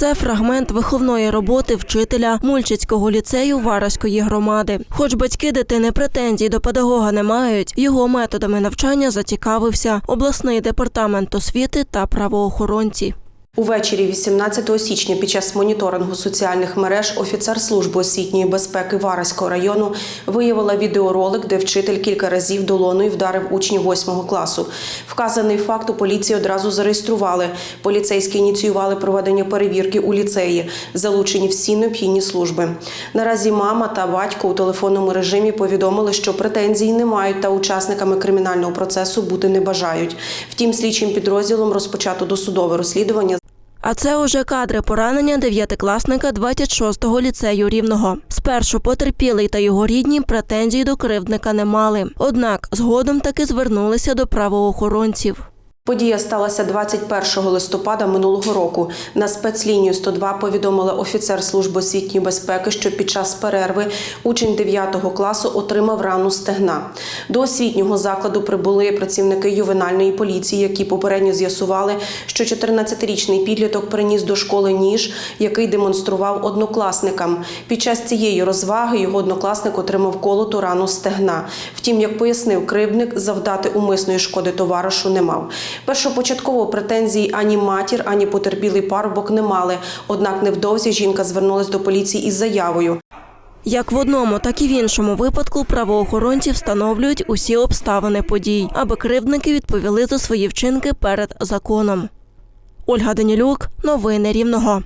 Це фрагмент виховної роботи вчителя Мульчицького ліцею Вараської громади. Хоч батьки дитини претензій до педагога не мають, його методами навчання зацікавився обласний департамент освіти та правоохоронці. Увечері 18 січня під час моніторингу соціальних мереж офіцер служби освітньої безпеки Вараського району виявила відеоролик, де вчитель кілька разів долоною вдарив учнів 8 класу. Вказаний факт у поліції одразу зареєстрували. Поліцейські ініціювали проведення перевірки у ліцеї, залучені всі необхідні служби. Наразі мама та батько у телефонному режимі повідомили, що претензій не мають та учасниками кримінального процесу бути не бажають. Втім, слідчим підрозділом розпочато досудове розслідування А це уже кадри поранення дев'ятикласника 26-го ліцею Рівного. Спершу потерпілий та його рідні претензій до кривдника не мали. Однак згодом таки звернулися до правоохоронців. Подія сталася 21 листопада минулого року. На спецлінію 102 повідомила офіцер служби освітньої безпеки, що під час перерви учень 9 класу отримав рану стегна. До освітнього закладу прибули працівники ювенальної поліції, які попередньо з'ясували, що 14-річний підліток приніс до школи ніж, який демонстрував однокласникам. Під час цієї розваги його однокласник отримав колоту рану стегна. Втім, як пояснив кривдник, завдати умисної шкоди товаришу не мав. Першопочатково претензій ані матір, ані потерпілий парубок не мали. Однак невдовзі жінка звернулася до поліції із заявою. Як в одному, так і в іншому випадку правоохоронці встановлюють усі обставини подій, аби кривдники відповіли за свої вчинки перед законом. Ольга Данілюк, новини Рівного.